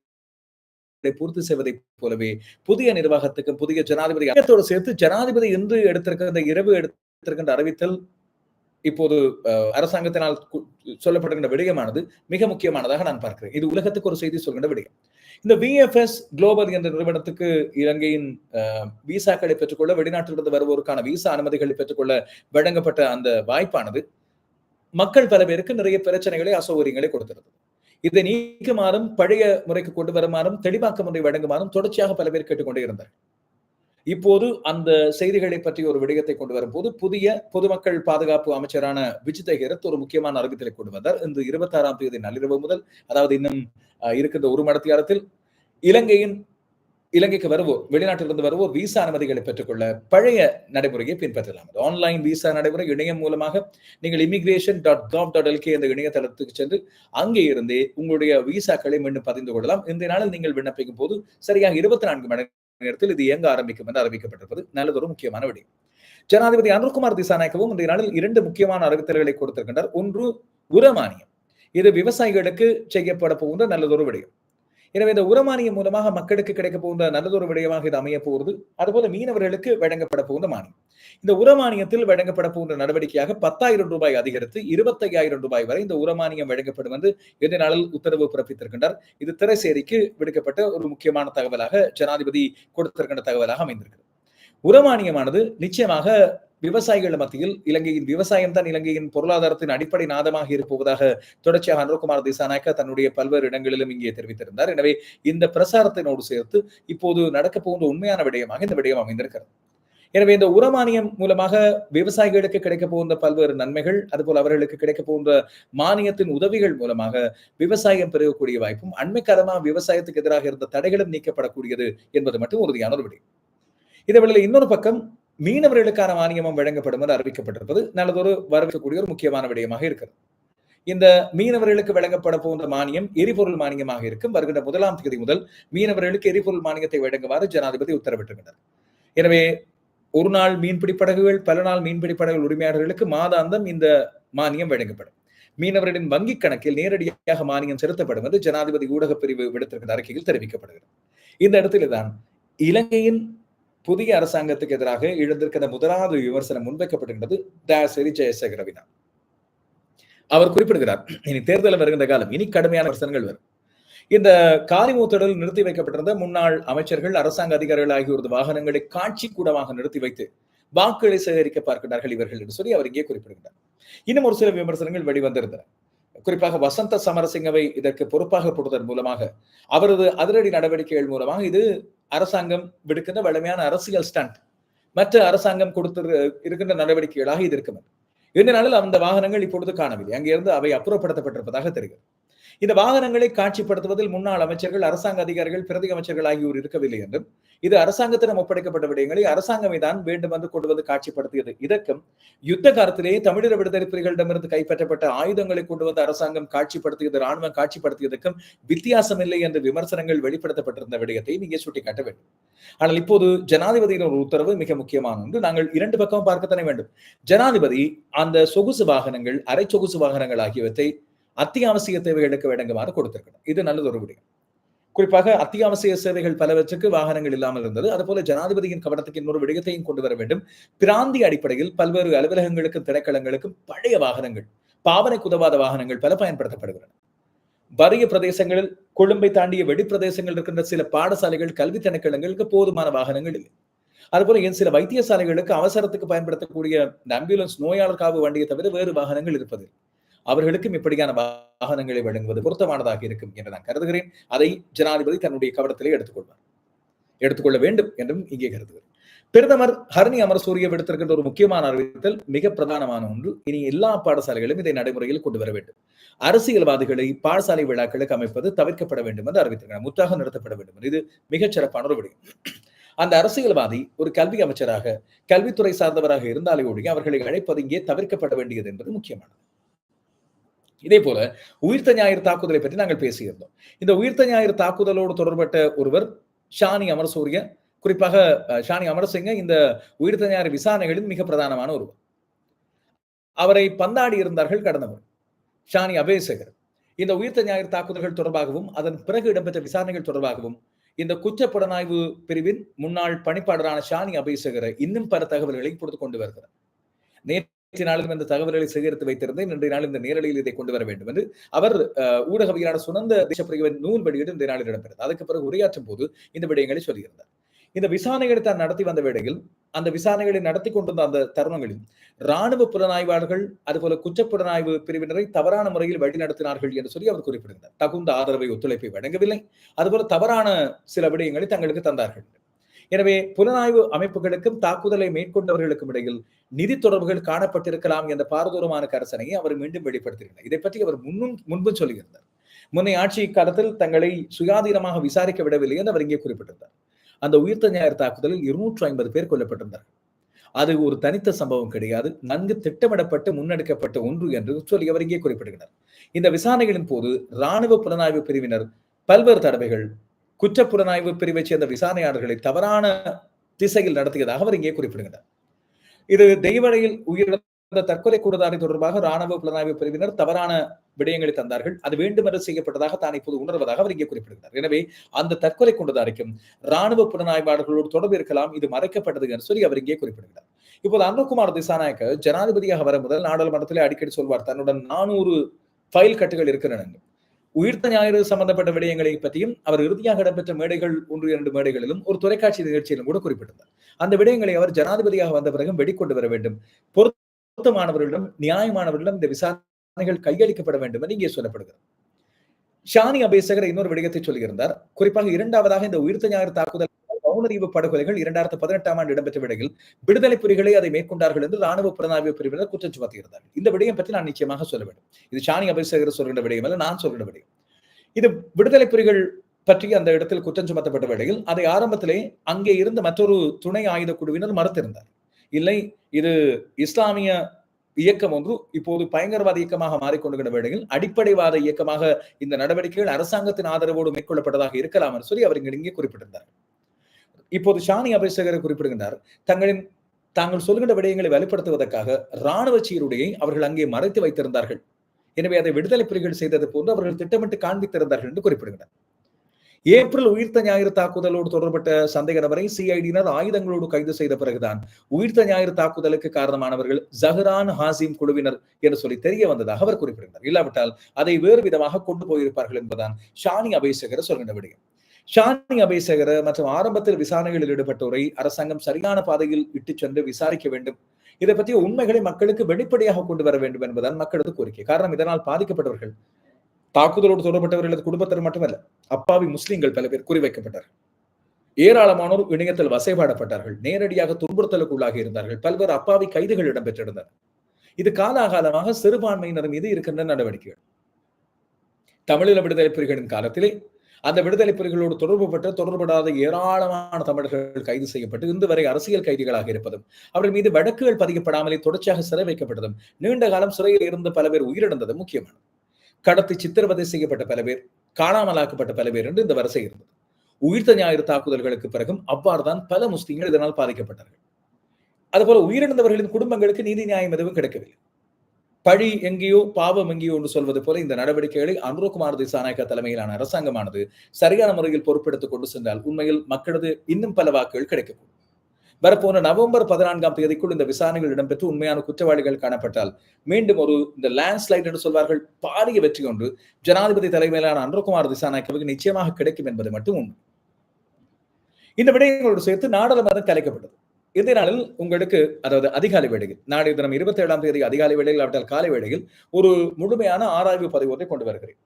பூர்த்தி செய்வதை போலவே புதிய நிர்வாகத்துக்கும் புதிய ஜனாதிபதி ஐயத்தோடு சேர்த்து ஜனாதிபதி என்று எடுத்திருக்கிற இரவு எடுத்திருக்கின்ற அறிவித்தல் இப்போது அரசாங்கத்தினால் சொல்லப்படுகின்ற விடயமானது மிக முக்கியமானதாக நான் பார்க்கிறேன். இது உலகத்துக்கு ஒரு செய்தி சொல்கின்ற விடயம். இந்த விஎஃப்எஸ் குளோபல் என்ற நிறுவனத்துக்கு இலங்கையின் விசாக்களை பெற்றுக்கொள்ள வெளிநாட்டிலிருந்து வருவோருக்கான விசா அனுமதிகளை பெற்றுக்கொள்ள வழங்கப்பட்ட அந்த வாய்ப்பானது மக்கள் பல பேருக்கு நிறைய பிரச்சனைகளை அசௌகரியங்களை கொடுத்திருந்தது. இதை நீக்குமாறும் பழைய முறைக்கு கொண்டு வருமாறும் தெளிவாக்க முறை வழங்குமாறும் தொடர்ச்சியாக பல பேர் கேட்டுக்கொண்டே இருந்தார்கள் இப்போது அந்த செய்திகளை பற்றி ஒரு விடயத்தை கொண்டு வரும்போது புதிய பொதுமக்கள் பாதுகாப்பு அமைச்சரான விஜித ஹேரத் ஒரு முக்கியமான அறிவித்தலை கொண்டு வந்தார். இன்று இருபத்தி ஆறாம் தேதி நள்ளிரவு முதல் அதாவது இன்னும் இருக்கின்ற ஒரு மடத்தியாரத்தில் இலங்கையின் இலங்கைக்கு வருவோர் வெளிநாட்டிலிருந்து வருவோர் விசா அனுமதிகளை பெற்றுக்கொள்ள பழைய நடைமுறையை பின்பற்றலாம். ஆன்லைன் விசா நடைமுறை இணையம் மூலமாக நீங்கள் immigration dot gov dot LK என்ற இணையதளத்துக்கு சென்று அங்கே இருந்தே உங்களுடைய விசாக்களை மீண்டும் பதிந்து கொள்ளலாம். இந்த நாளில் நீங்கள் விண்ணப்பிக்கும் போது சரியாக இருபத்தி நான்கு மணி நேரத்தில் இது இயங்க ஆரம்பிக்கும் என்று அறிவிக்கப்பட்டிருப்பது நல்லதொரு முக்கியமான விடயம் ஜனாதிபதி அனுர்குமார் திசாநாயக்கவும் இந்த நாளில் இரண்டு முக்கியமான அறிவித்தல்களை கொடுத்திருக்கின்றார். ஒன்று உரமானியம். இது விவசாயிகளுக்கு செய்யப்பட போகின்ற நல்லதொரு விடயம். எனவே இந்த உரமானியம் மூலமாக மக்களுக்கு கிடைக்க போகின்ற நல்லதொரு விடயமாக இது அமைய போகிறது அதுபோல மீனவர்களுக்கு வழங்கப்பட போகின்ற மானியம். இந்த உரமானியத்தில் வழங்கப்பட போகின்ற நடவடிக்கையாக பத்தாயிரம் ரூபாய் அதிகரித்து இருபத்தையாயிரம் ரூபாய் வரை இந்த உரமானியம் வழங்கப்படும் என்று இந்த நாளில் உத்தரவு பிறப்பித்திருக்கின்றார். இது திரைசேரிக்கு விடுக்கப்பட்ட ஒரு முக்கியமான தகவலாக ஜனாதிபதி கொடுத்திருக்கின்ற தகவலாக அமைந்திருக்கிறது. உரமானியமானது நிச்சயமாக விவசாயிகள் மத்தியில் இலங்கையின் விவசாயம் தான் இலங்கையின் பொருளாதாரத்தின் அடிப்படை நாதமாக இருப்பதாக தொடர்ச்சியாக அனுகுமார் திசாநாயக்க தன்னுடைய பல்வேறு இடங்களிலும் இங்கே தெரிவித்திருந்தார். எனவே இந்த பிரசாரத்தினோடு சேர்த்து இப்போது நடக்க போகின்ற உண்மையான விடயமாக இந்த விடயம் அமைந்திருக்கிறது. எனவே இந்த உரமானியம் மூலமாக விவசாயிகளுக்கு கிடைக்க போகின்ற பல்வேறு நன்மைகள் அதுபோல் அவர்களுக்கு கிடைக்க போகின்ற மானியத்தின் உதவிகள் மூலமாக விவசாயம் பெருகக்கூடிய வாய்ப்பும் அண்மைக்காலமாக விவசாயத்துக்கு எதிராக இருந்த தடைகளும் நீக்கப்படக்கூடியது என்பது மட்டும் உறுதியான ஒரு விடயம். இதே இன்னொரு பக்கம் மீனவர்களுக்கான மானியமும் வழங்கப்படும் என்று அறிவிக்கப்பட்டிருப்பது நல்லதொரு வரவேற்கக்கூடிய ஒரு முக்கியமான விடயமாக இருக்கிறது. இந்த மீனவர்களுக்கு வழங்கப்பட போன்ற மானியம் எரிபொருள் மானியமாக இருக்கும். வருகின்ற முதலாம் தேதி முதல் மீனவர்களுக்கு எரிபொருள் மானியத்தை வழங்குமாறு ஜனாதிபதி உத்தரவிட்டிருக்கிறார். எனவே ஒரு நாள் மீன்பிடி படகுகள் பல நாள் மீன்பிடி படகுகள் உரிமையாளர்களுக்கு மாதாந்தம் இந்த மானியம் வழங்கப்படும். மீனவர்களின் வங்கிக் கணக்கில் நேரடியாக மானியம் செலுத்தப்படும் என்று ஜனாதிபதி ஊடகப் பிரிவு விடுத்திருக்கிற அறிக்கையில் தெரிவிக்கப்படுகிறது. இந்த இடத்தில்தான் இலங்கையின் புதிய அரசாங்கத்துக்கு எதிராக எழுந்திருக்கிற முதலாவது விமர்சனம் முன்வைக்கப்படுகின்றது தாசரி ஜெயசேகரவினா அவர் குறிப்பிடுகிறார் இனி தேர்தல் வருகின்ற காலம் இனி கடுமையான விமர்சனங்கள் வரும். இந்த காலிமூத்தடல் நிறுத்தி வைக்கப்பட்டிருந்த முன்னாள் அமைச்சர்கள் அரசாங்க அதிகாரிகள் ஆகியோரது வாகனங்களை காட்சி கூடமாக நிறுத்தி வைத்து வாக்குகளை சேகரிக்க பார்க்கிறார்கள் இவர்கள் என்று சொல்லி அவர் இங்கே குறிப்பிடுகிறார் இன்னும் ஒரு சில விமர்சனங்கள் வெளிவந்திருந்தன. குறிப்பாக வசந்த சமரசிங்கவை இதற்கு பொறுப்பாக போடுவதன் மூலமாக அவரது அதிரடி நடவடிக்கைகள் மூலமாக இது அரசாங்கம் விடுக்கின்ற வலிமையான அரசியல் ஸ்டண்ட் மற்ற அரசாங்கம் கொடுத்து இருக்கின்ற நடவடிக்கைகளாக இது இருக்கும். இந்த நாளில் அந்த வாகனங்கள் இப்பொழுது காணவில்லை. அங்கிருந்து அவை அப்புறப்படுத்தப்பட்டிருப்பதாக தெரிகிறது. இந்த வாகனங்களை காட்சிப்படுத்துவதில் முன்னாள் அமைச்சர்கள் அரசாங்க அதிகாரிகள் பிரதி அமைச்சர்கள் ஆகியோர் இருக்கவில்லை என்றும் இது அரசாங்கத்திடம் ஒப்படைக்கப்பட்ட விடயங்களை அரசாங்கமே தான் வேண்டும் என்று கொண்டு வந்து காட்சிப்படுத்தியது. இதற்கும் யுத்த காலத்திலேயே தமிழர் விடுதலை புலிகளிடமிருந்து கைப்பற்றப்பட்ட ஆயுதங்களை கொண்டு வந்து அரசாங்கம் காட்சிப்படுத்தியது ராணுவம் காட்சிப்படுத்தியதற்கும் வித்தியாசம் இல்லை என்று விமர்சனங்கள் வெளிப்படுத்தப்பட்டிருந்த விடயத்தை நீங்க சுட்டிக்காட்ட வேண்டும். ஆனால் இப்போது ஜனாதிபதியின் ஒரு உத்தரவு மிக முக்கியமான ஒன்று. நாங்கள் இரண்டு பக்கமும் பார்க்கத்தானே வேண்டும். ஜனாதிபதி அந்த சொகுசு வாகனங்கள் அரை சொகுசு வாகனங்கள் ஆகியவற்றை அத்தியாவசிய தேவைகளுக்கு வழங்குமாறு கொடுத்திருக்கணும். இது நல்லது ஒரு விடயம். குறிப்பாக அத்தியாவசிய சேவைகள் பலவற்றுக்கு வாகனங்கள் இல்லாமல் இருந்தது. அதுபோல ஜனாதிபதியின் கவனத்துக்கு இன்னொரு விடயத்தையும் கொண்டு வர வேண்டும். பிராந்திய அடிப்படையில் பல்வேறு அலுவலகங்களுக்கும் திரைக்களங்களுக்கும் பழைய வாகனங்கள் பாவனைக்கு உதவாத வாகனங்கள் பல பயன்படுத்தப்படுகின்றன. வறிய பிரதேசங்களில் கொழும்பை தாண்டிய வெடிப்பிரதேசங்கள் இருக்கின்ற சில பாடசாலைகள் கல்வி திணைக்களங்களுக்கு போதுமான வாகனங்கள் இல்லை. அதுபோல என் சில வைத்தியசாலைகளுக்கு அவசரத்துக்கு பயன்படுத்தக்கூடிய ஆம்புலன்ஸ் நோயாளர் காவு வண்டியை தவிர வேறு வாகனங்கள் இருப்பதில்லை. அவர்களுக்கும் இப்படியான வாகனங்களை வழங்குவது பொருத்தமானதாக இருக்கும் என்று நான் கருதுகிறேன். அதை ஜனாதிபதி தன்னுடைய கவனத்திலே எடுத்துக்கொள்வார். எடுத்துக்கொள்ள வேண்டும் என்றும் இங்கே கருதுகிறேன். பிரதமர் ஹரணி அமரசூரிய விடுத்திருக்கின்ற ஒரு முக்கியமான அறிவித்தல் மிக பிரதானமான ஒன்று. இனி எல்லா பாடசாலைகளும் இதை நடைமுறையில் கொண்டு வர வேண்டும். அரசியல்வாதிகளை பாடசாலை விழாக்களுக்கு அமைப்பது தவிர்க்கப்பட வேண்டும் என்று அறிவித்திருக்கிறார். முற்றாக நிறுத்தப்பட வேண்டும் இது மிகச் சிறப்பான ஒரு விடயம். அந்த அரசியல்வாதி ஒரு கல்வி அமைச்சராக கல்வித்துறை சார்ந்தவராக இருந்தாலே ஒழிய அவர்களை அழைப்பது இங்கே தவிர்க்கப்பட வேண்டியது என்பது முக்கியமானது. இதே போல உயிர்த்த ஞாயிறு தாக்குதலை பற்றி நாங்கள் பேசியிருந்தோம். இந்த உயிர்த்த ஞாயிறு தாக்குதலோடு தொடர்பட்ட ஒருவர் ஷானி அமரசூரிய குறிப்பாக ஷானி அமரசிங்க இந்த உயிர்த்த ஞாயிறு விசாரணைகளின் மிக பிரதானமான ஒருவர். அவரை பந்தாடி இருந்தார்கள் கடந்த முறை ஷானி அபேசகர் இந்த உயிர்த்த ஞாயிறு தாக்குதல்கள் தொடர்பாகவும் அதன் பிறகு இடம்பெற்ற விசாரணைகள் தொடர்பாகவும் இந்த குற்ற புலனாய்வு பிரிவின் முன்னாள் பணிப்பாளரான ஷானி அபேசகரை இன்னும் பல தகவல்களை கொடுத்து கொண்டு வருகிறார். நாளிலும் இந்த தகவல்களை சேகரித்து வைத்திருந்தேன். இன்றைய நாள் இந்த நேரலையில் இதை கொண்டு வர வேண்டும் என்று. அவர் ஊடகவியலான சுனந்த தேசப்பிரிவின் நூல் வெளியீடு இந்த நாளில் இடம்பெறுது அதுக்கு பிறகு உரையாற்றும் போது இந்த விடயங்களை சொல்லியிருந்தார். இந்த விசாரணைகளை தான் நடத்தி வந்த வேளையில் அந்த விசாரணைகளை நடத்தி கொண்டிருந்த அந்த தருணங்களில் ராணுவ புலனாய்வாளர்கள் அதுபோல குற்றப்புலனாய்வு பிரிவினரை தவறான முறையில் வழிநடத்தினார்கள் என்று சொல்லி அவர் குறிப்பிடுகிறார். தகுந்த ஆதரவை ஒத்துழைப்பை வழங்கவில்லை. அதுபோல தவறான சில விடயங்களை தங்களுக்கு தந்தார்கள். எனவே புலனாய்வு அமைப்புகளுக்கும் தாக்குதலை மேற்கொண்டவர்களுக்கும் இடையில் நிதி தொடர்புகள் காணப்பட்டிருக்கலாம் என்ற பாரதூரமான கரசனையை அவர் மீண்டும் வெளிப்படுத்தியிருந்தார் இதை பற்றி அவர் முன்னும் முன்பு சொல்லியிருந்தார். முன்னை ஆட்சி காலத்தில் தங்களை சுயாதீனமாக விசாரிக்க விடவில்லை என்று அவர் இங்கே குறிப்பிட்டிருந்தார். அந்த உயிர்த்த ஞாயிறு தாக்குதலில் இருநூற்று ஐம்பது பேர் கொல்லப்பட்டிருந்தார் அது ஒரு தனித்த சம்பவம் கிடையாது. நன்கு திட்டமிடப்பட்டு முன்னெடுக்கப்பட்ட ஒன்று என்று சொல்லி அவர் இங்கே குறிப்பிடுகிறார். இந்த விசாரணைகளின் போது ராணுவ புலனாய்வு பிரிவினர் பல்வேறு தடவைகள் குற்ற புலனாய்வு பிரிவை சேர்ந்த விசாரணையாளர்களை தவறான திசையில் நடத்தியதாக அவர் இங்கே குறிப்பிடுகிறார் இது தெய்வழையில் உயிரிழந்த தற்கொலை கூடுதாரி தொடர்பாக ராணுவ புலனாய்வு பிரிவினர் தவறான விடயங்களை தந்தார்கள். அது வேண்டுமென்று செய்யப்பட்டதாக தான் இப்போது உணர்வதாக அவர் இங்கே குறிப்பிடுகிறார். எனவே அந்த தற்கொலை கொண்டதாரிக்கும் ராணுவ புலனாய்வாளர்களோடு தொடர்பு இருக்கலாம் இது மறைக்கப்பட்டது என்று சொல்லி அவர் இங்கே குறிப்பிடுகிறார். இப்போது அனுகுமார் திசாநாயக்க ஜனாதிபதியாக வர முதல் நாடாளுமன்றத்திலே அடிக்கடி சொல்வார் தன்னுடன் நானூறு ஃபைல் கட்டுகள் இருக்கின்றன உயிர்த்த ஞாயிறு சம்பந்தப்பட்ட விடயங்களை பற்றியும் அவர் இறுதியாக இடம்பெற்ற மேடைகள் ஒன்று இரண்டு மேடைகளிலும் ஒரு தொலைக்காட்சி நிகழ்ச்சியிலும் கூட குறிப்பிட்டிருந்தார் அந்த விடயங்களை அவர் ஜனாதிபதியாக வந்த பிறகு வெளிக்கொண்டு வர வேண்டும். பொருத்தமானவர்களிடம் நியாயமானவர்களிடம் இந்த விசாரணைகள் கையளிக்கப்பட வேண்டும் என்று இங்கே சொல்லப்படுகிறது. ஷானி அபேசகர் இன்னொரு விடயத்தை சொல்லியிருந்தார். குறிப்பாக இரண்டாவதாக இந்த உயிர்த்த ஞாயிறு தாக்குதல் பவுனறிவு படுகொலைகள் இரண்டாயிரத்தி பதினெட்டாம் ஆண்டு இடம்பெற்ற விடையில் விடுதலை புலிகளை அதை மேற்கொண்டார்கள் என்று ராணுவ புலனாய்வு பிரிவினர் குற்றம் சுமத்தியிருந்தார்கள். இந்த விடயம் பற்றி நான் நிச்சயமாக சொல்ல வேண்டும். இது சாணி அபிஷேகர் சொல்கின்ற விடயம் அல்ல நான் சொல்கின்ற விடயம். இது விடுதலை புலிகள் பற்றி அந்த இடத்தில் குற்றம் சுமத்தப்பட்ட வேளையில் அதை ஆரம்பத்திலே அங்கே இருந்த மற்றொரு துணை ஆயுத குழுவினர் மறுத்திருந்தார். இல்லை இது இஸ்லாமிய இயக்கம் ஒன்று இப்போது பயங்கரவாத இயக்கமாக மாறிக்கொண்டுகிற வேளையில் அடிப்படைவாத இயக்கமாக இந்த நடவடிக்கைகள் அரசாங்கத்தின் ஆதரவோடு மேற்கொள்ளப்பட்டதாக இருக்கலாம் என்று சொல்லி அவர் இங்கே குறிப்பிட்டிருந்தார். இப்போது ஷானி அபிஷேகர் குறிப்பிடுகின்றார். தங்களின் தாங்கள் சொல்கின்ற விடயங்களை வெளிப்படுத்துவதற்காக ராணுவ சீருடையை அவர்கள் அங்கே மறைத்து வைத்திருந்தார்கள். எனவே அதை விடுதலை புலிகள் செய்தது போன்று அவர்கள் திட்டமிட்டு காண்பித்திருந்தார்கள் என்று குறிப்பிடுகின்றனர் ஏப்ரல் உயிர்த்த ஞாயிறு தாக்குதலோடு தொடர்பட்ட சந்தேக நபரை சிஐடியினர் ஆயுதங்களோடு கைது செய்த பிறகுதான் உயிர்த்த ஞாயிறு தாக்குதலுக்கு காரணமானவர்கள் ஜஹரான் ஹாசிம் குழுவினர் என்று சொல்லி தெரிய வந்ததாக அவர் குறிப்பிடுகிறார் இல்லாவிட்டால் அதை வேறு விதமாக கொண்டு போயிருப்பார்கள் என்பதான் ஷானி அபேசகர் சொல்கின்ற விடயம். ஷானி அபேசகர மற்றும் ஆரம்பத்தில் விசாரணைகளில் ஈடுபட்டோரை அரசாங்கம் சரியான பாதையில் இட்டு சென்று விசாரிக்க வேண்டும். இதை பற்றிய உண்மைகளை மக்களுக்கு வெளிப்படையாக கொண்டு வர வேண்டும் என்பதுதான் மக்களது கோரிக்கை. காரணம் இதனால் பாதிக்கப்பட்டவர்கள் தாக்குதலோடு தொடர்பட்டவர்களது குடும்பத்தினர் மட்டுமல்ல அப்பாவி முஸ்லீம்கள் பல பேர் குறிவைக்கப்பட்டார்கள் ஏராளமானோர் இணையத்தில் வசைபாடப்பட்டார்கள் நேரடியாக துன்புறுத்தலுக்கு உள்ளாக இருந்தார்கள் பல்வேறு அப்பாவி கைதுகள் இடம்பெற்றிருந்தன இது காலாகாலமாக சிறுபான்மையினர் மீது இருக்கின்ற நடவடிக்கைகள். தமிழீழ விடுதலை புலிகளின் காலத்திலே அந்த விடுதலை புலிகளோடு தொடர்புபட்ட தொடர்புபடாத ஏராளமான தமிழர்கள் கைது செய்யப்பட்டு இன்று வரை அரசியல் கைதிகளாக இருப்பதும் அவர்கள் மீது வழக்குகள் பதிக்கப்படாமலே தொடர்ச்சியாக சிறை வைக்கப்பட்டதும் நீண்ட காலம் சிறையில் இருந்து பல பேர் உயிரிழந்தது முக்கியமானது. கடத்தி சித்திரவதை செய்யப்பட்ட பல பேர் காணாமலாக்கப்பட்ட பல பேர் என்று இந்த வரிசை இருந்தது. உயிர்த்த ஞாயிறு தாக்குதல்களுக்கு பிறகும் அவ்வாறுதான் பல முஸ்லிம்கள் இதனால் பாதிக்கப்பட்டார்கள். அதுபோல உயிரிழந்தவர்களின் குடும்பங்களுக்கு நீதி நியாயம் எதுவும் கிடைக்கவில்லை. பழி எங்கேயோ பாவம் எங்கேயோ என்று சொல்வது போல இந்த நடவடிக்கைகளை அனுரகுமார் திசாநாயக்க தலைமையிலான அரசாங்கமானது சரியான முறையில் பொறுப்பெடுத்துக் கொண்டு சென்றால் உண்மையில் மக்களது இன்னும் பல வாக்குகள் கிடைக்கக்கூடும். வரப்போன நவம்பர் பதினான்காம் தேதிக்குள் இந்த விசாரணைகள் இடம்பெற்று உண்மையான குற்றவாளிகள் காணப்பட்டால் மீண்டும் ஒரு இந்த லேண்ட்ஸ்லைட் என்று சொல்வார்கள் பாரிய வெற்றி ஒன்று ஜனாதிபதி தலைமையிலான அனுரகுமார் திசாநாயக்கவுக்கு நிச்சயமாக கிடைக்கும் என்பது மட்டும் உண்மை. இந்த விடயங்களோடு சேர்த்து நாடாளுமன்றம் கலைக்கப்பட்டது. இந்த நாளில் உங்களுக்கு அதாவது அதிகாலை வேளையில் நாளைய தினம் இருபத்தி ஏழாம் தேதி அதிகாலை வேளையில் அவற்றால் காலை வேளையில் ஒரு முழுமையான ஆராய்வு பதிவு ஒன்றை கொண்டு வருகிறேன்.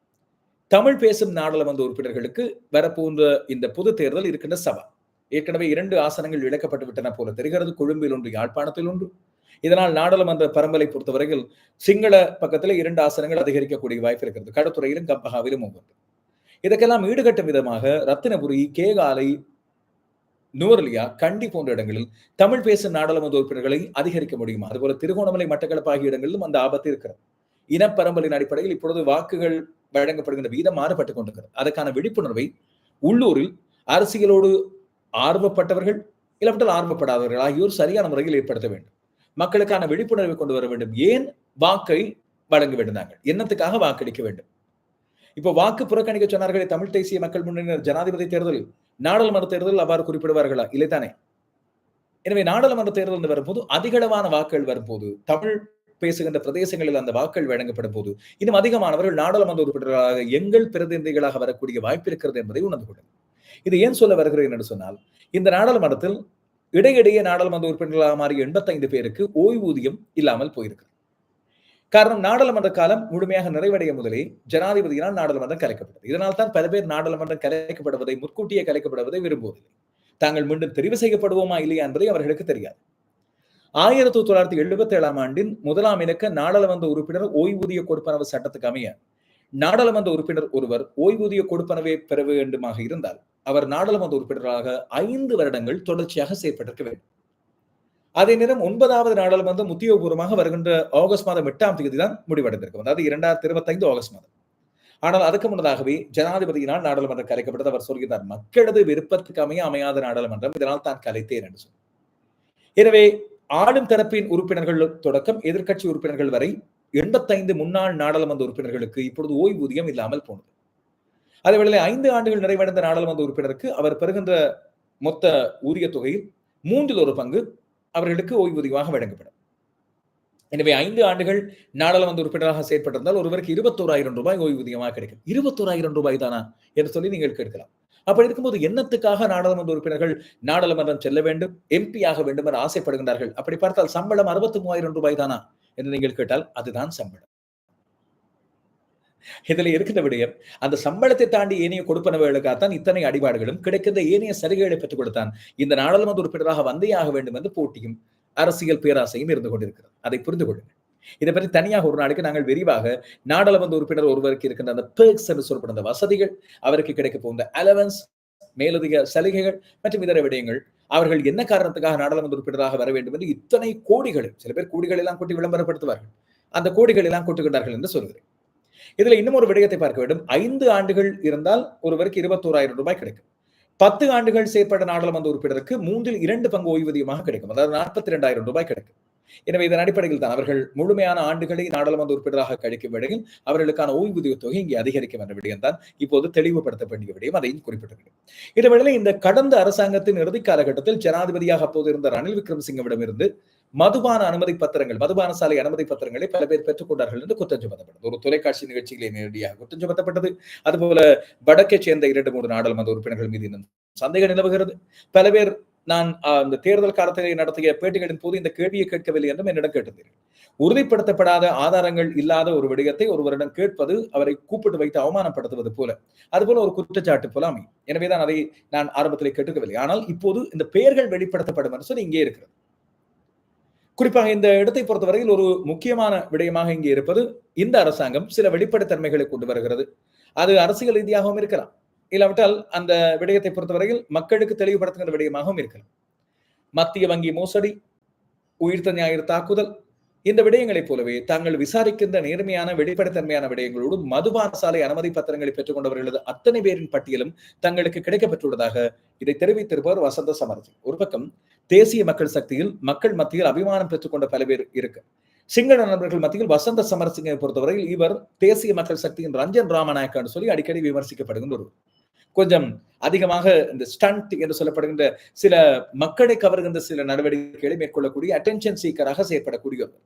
தமிழ் பேசும் நாடாளுமன்ற உறுப்பினர்களுக்கு வரப்போன்ற இந்த பொது தேர்தல் இருக்கின்ற சபா ஏற்கனவே இரண்டு ஆசனங்கள் இழக்கப்பட்டு விட்டன போல தெரிகிறது. கொழும்பில் ஒன்று யாழ்ப்பாணத்தில் ஒன்று. இதனால் நாடாளுமன்ற பரம்பலை பொறுத்தவரையில் சிங்கள பக்கத்தில் இரண்டு ஆசனங்கள் அதிகரிக்கக்கூடிய வாய்ப்பு இருக்கிறது. கடத்துறையிலும் கம்பகாவிலும் ஒவ்வொன்று. இதற்கெல்லாம் ஈடுகட்டும் விதமாக ரத்தினபுரி கேகாலை நுவரலியா கண்டி போன்ற இடங்களில் தமிழ் பேசும் நாடாளுமன்ற உறுப்பினர்களை அதிகரிக்க முடியுமா? அதுபோல திருகோணமலை மட்டக்களப்பு ஆகிய இடங்களிலும் அந்த ஆபத்து இருக்கிறது. இனப்பரம்பலின் அடிப்படையில் இப்பொழுது வாக்குகள் வழங்கப்படுகின்ற வீதம் மாறுபட்டுக் கொண்டிருக்கிறது. அதற்கான விழிப்புணர்வை உள்ளூரில் அரசியலோடு ஆர்வப்பட்டவர்கள் இல்லாவிட்டால் ஆர்வப்படாதவர்கள் ஆகியோர் சரியான முறையில் ஏற்படுத்த வேண்டும். மக்களுக்கான விழிப்புணர்வை கொண்டு வர வேண்டும். ஏன் வாக்கை வழங்க வேண்டும் நாங்கள் என்னத்துக்காக வாக்களிக்க வேண்டும்? இப்போ வாக்கு புறக்கணிக்க சொன்னார்களே தமிழ் தேசிய மக்கள் முன்னணியினர் ஜனாதிபதி தேர்தலில். நாடாளுமன்ற தேர்தலில் அவ்வாறு குறிப்பிடுவார்களா? தானே எனவே நாடாளுமன்ற தேர்தல் வரும்போது அதிகளவான வாக்குகள் வரும்போது தமிழ் பேசுகின்ற பிரதேசங்களில் அந்த வாக்கள் வழங்கப்படும் போது இன்னும் அதிகமானவர்கள் நாடாளுமன்ற உறுப்பினர்களாக எங்கள் பிரதிநிதிகளாக வரக்கூடிய வாய்ப்பு இருக்கிறது என்பதை உணர்ந்து கொள்ளுங்கள். இது ஏன் சொல்ல வருகிறேன் என்று சொன்னால் இந்த நாடாளுமன்றத்தில் இடையிடையே நாடாளுமன்ற உறுப்பினர்களாக மாறிய எண்பத்தைந்து பேருக்கு ஓய்வூதியம் இல்லாமல் போயிருக்கிறது. காரணம் நாடாளுமன்ற காலம் முழுமையாக நிறைவடைய முதலே ஜனாதிபதியினால் நாடாளுமன்றம் கலைக்கப்பட்டது. இதனால் தான் பல பேர் நாடாளுமன்றம் கலைக்கப்படுவதை முன்கூட்டியே கலைக்கப்படுவதை விரும்புவதில்லை. தாங்கள் மீண்டும் தெரிவு செய்யப்படுவோமா இல்லையா என்பதை அவர்களுக்கு தெரியாது. ஆயிரத்தி தொள்ளாயிரத்தி எழுபத்தி ஏழாம் ஆண்டின் முதலாம் இலக்க நாடாளுமன்ற உறுப்பினர் ஓய்வூதிய கொடுப்பனவு சட்டத்துக்கு அமைய நாடாளுமன்ற உறுப்பினர் ஒருவர் ஓய்வூதிய கொடுப்பனவை பெற வேண்டுமாக இருந்தால் அவர் நாடாளுமன்ற உறுப்பினராக ஐந்து வருடங்கள் தொடர்ச்சியாக செயற்பட்டிருக்க வேண்டும். அதே நேரம் ஒன்பதாவது நாடாளுமன்றம் உத்தியோகபூர்வமாக வருகின்ற ஆகஸ்ட் மாதம் எட்டாம் தேதி தான் முடிவடைந்திருக்கும். அதாவது இரண்டாயிரத்தி இருபத்தைந்து ஆகஸ்ட் மாதம். ஆனால் அதுக்கு முன்னதாகவே ஜனாதிபதியினால் நாடாளுமன்றம் கலைக்கப்பட்டது. அவர் சொல்கிறார் மக்களது விருப்பத்துக்கு அமைய அமையாத நாடாளுமன்றம் இதனால் தான் கலைத்தேன் என்று சொன்னார். எனவே ஆளும் தரப்பின் உறுப்பினர்கள் தொடக்கம் எதிர்கட்சி உறுப்பினர்கள் வரை எண்பத்தைந்து முன்னாள் நாடாளுமன்ற உறுப்பினர்களுக்கு இப்பொழுது ஓய்வூதியம் இல்லாமல் போனது. அதேவேளை ஐந்து ஆண்டுகள் நிறைவடைந்த நாடாளுமன்ற உறுப்பினருக்கு அவர் பெறுகின்ற மொத்த ஊதிய தொகையில் மூன்றில் ஒரு பங்கு அவர்களுக்கு ஓய்வூதியமாக வழங்கப்படும். எனவே ஐந்து ஆண்டுகள் நாடாளுமன்ற உறுப்பினராக செயற்பட்டிருந்தால் ஒருவருக்கு இருபத்தோராயிரம் ரூபாய் ஓய்வூதியமாக கிடைக்கும். இருபத்தோராயிரம் ரூபாய் தானா என்று சொல்லி நீங்கள் கேட்கலாம். அப்படி இருக்கும்போது என்னத்துக்காக நாடாளுமன்ற உறுப்பினர்கள் நாடாளுமன்றம் செல்ல வேண்டும் எம்பி ஆக வேண்டும் என ஆசைப்படுகின்றார்கள்? அப்படி பார்த்தால் சம்பளம் அறுபத்தி மூவாயிரம் ரூபாய் தானா என்று நீங்கள் கேட்டால் அதுதான் சம்பளம். இதுல இருக்கிற விடயம் அந்த சம்பளத்தை தாண்டி ஏனைய கொடுப்பனவர்களுக்காகத்தான் இத்தனை அடிபாடுகளும் கிடைக்கின்ற ஏனைய சலுகைகளை பெற்றுக் கொடுத்தான். இந்த நாடாளுமன்ற உறுப்பினராக வந்தே ஆக வேண்டும் என்று போட்டியும் அரசியல் பேராசையும் இருந்து கொண்டிருக்கிறது. அதை புரிந்து கொள்ளுங்கள். இதை பற்றி தனியாக ஒரு நாளைக்கு நாங்கள் விரிவாக நாடாளுமன்ற உறுப்பினர் ஒருவருக்கு இருக்கின்ற அந்த பேர்க்ஸ் என்று சொல்லப்படும் அந்த வசதிகள் அவருக்கு கிடைக்க போகிற அலவன்ஸ் மேலதிக சலுகைகள் மற்றும் இதர விடயங்கள் அவர்கள் என்ன காரணத்துக்காக நாடாளுமன்ற உறுப்பினராக வர வேண்டும் என்று இத்தனை கோடிகளும் சில பேர் கோடிகள் எல்லாம் கொட்டி விளம்பரப்படுத்துவார்கள். அந்த கோடிகள் எல்லாம் கொட்டுகின்றார்கள் என்று சொல்கிறேன். இதுல இன்னும் ஒரு விடயத்தை பார்க்க வேண்டும். ஐந்து ஆண்டுகள் இருந்தால் ஒருவருக்கு இருபத்தோராயிரம் ரூபாய் கிடைக்கும். பத்து ஆண்டுகள் செயற்பட்ட நாடாளுமன்ற உறுப்பினருக்கு மூன்றில் இரண்டு பங்கு ஓய்வூதியமாக கிடைக்கும். அதாவது நாற்பத்தி இரண்டாயிரம் ரூபாய் கிடைக்கும். எனவே இதன் அடிப்படையில் தான் அவர்கள் முழுமையான ஆண்டுகளை நாடாளுமன்ற உறுப்பினராக கழிக்கும் வேளையில் அவர்களுக்கான ஓய்வூதிய தொகை இங்கே அதிகரிக்கும் என்ற விடயம் தான் இப்போது தெளிவுபடுத்த வேண்டிய விடயம் அதையும் குறிப்பிட்டிருக்கிறது இதேவேளை இந்த கடந்த அரசாங்கத்தின் இறுதி காலகட்டத்தில் ஜனாதிபதியாக அப்போது இருந்த ரணில் விக்ரமசிங்கவிடம் இருந்து மதுபான அனுமதி பத்திரங்கள் மதுபான சாலை அனுமதி பத்திரங்களை பல பேர் பெற்றுக்கொண்டார்கள் என்று குற்றம் சுமத்தப்பட்டது. ஒரு தொலைக்காட்சி நிகழ்ச்சிகளை நேரடியாக குற்றம் சுமத்தப்பட்டது. அதுபோல வடக்கை சேர்ந்த இரண்டு மூன்று நாடாளுமன்ற உறுப்பினர்கள் மீது இன்னும் சந்தேகம் நிலவுகிறது. பல பேர் நான் அந்த தேர்தல் காலத்தில் நடத்திய பேட்டிகளின் போது இந்த கேள்வியை கேட்கவில்லை என்றும் என்னிடம் கேட்டிருந்தீர்கள். உறுதிப்படுத்தப்படாத ஆதாரங்கள் இல்லாத ஒரு விடயத்தை ஒருவரிடம் கேட்பது அவரை கூப்பிட்டு வைத்து அவமானப்படுத்துவது போல. அதுபோல ஒரு குற்றச்சாட்டு போல அமையும். எனவேதான் அதை நான் ஆரம்பத்தில் கேட்டுக்கவில்லை ஆனால் இப்போது இந்த பெயர்கள் வெளிப்படுத்தப்படும் என்று சொல்லி இங்கே இருக்கிறது. குறிப்பாக இந்த இடத்தை பொறுத்தவரையில் ஒரு முக்கியமான விடயமாக இங்கே இருப்பது இந்த அரசாங்கம் சில வெளிப்படைத்தன்மைகளை கொண்டு வருகிறது. அது அரசியல் ரீதியாகவும் இருக்கலாம். இல்லாவிட்டால் அந்த விடயத்தை பொறுத்தவரையில் மக்களுக்கு தெளிவுபடுத்துகிற விடயமாகவும் இருக்கலாம். மத்திய வங்கி மோசடி உயிர்த்த ஞாயிறு தாக்குதல் இந்த விடயங்களைப் போலவே தாங்கள் விசாரிக்கின்ற நேர்மையான வெளிப்படைத்தன்மையான விடயங்களோடு மதுபான சாலை அனுமதி பத்திரங்களை பெற்றுக்கொண்டவர்களது அத்தனை பேரின் பட்டியலும் தங்களுக்கு கிடைக்கப்பட்டுள்ளதாக இதை தெரிவித்திருப்பவர் வசந்த சமரசி ஒரு பக்கம் தேசிய மக்கள் சக்தியில் மக்கள் மத்தியில் அபிமானம் பெற்றுக்கொண்ட பல பேர் இருக்கு. சிங்கள நண்பர்கள் மத்தியில் வசந்த சமரசிங்கை பொறுத்தவரையில் இவர் தேசிய மக்கள் சக்தியின் ரஞ்சன் ராமநாயக்கான்னு சொல்லி அடிக்கடி விமர்சிக்கப்படுகின்ற ஒரு கொஞ்சம் அதிகமாக இந்த ஸ்டண்ட் என்று சொல்லப்படுகின்ற சில மக்களை கவர்கின்ற சில நடவடிக்கைகளை மேற்கொள்ளக்கூடிய அட்டென்ஷன் சீக்கராக செயற்படக்கூடியவர்.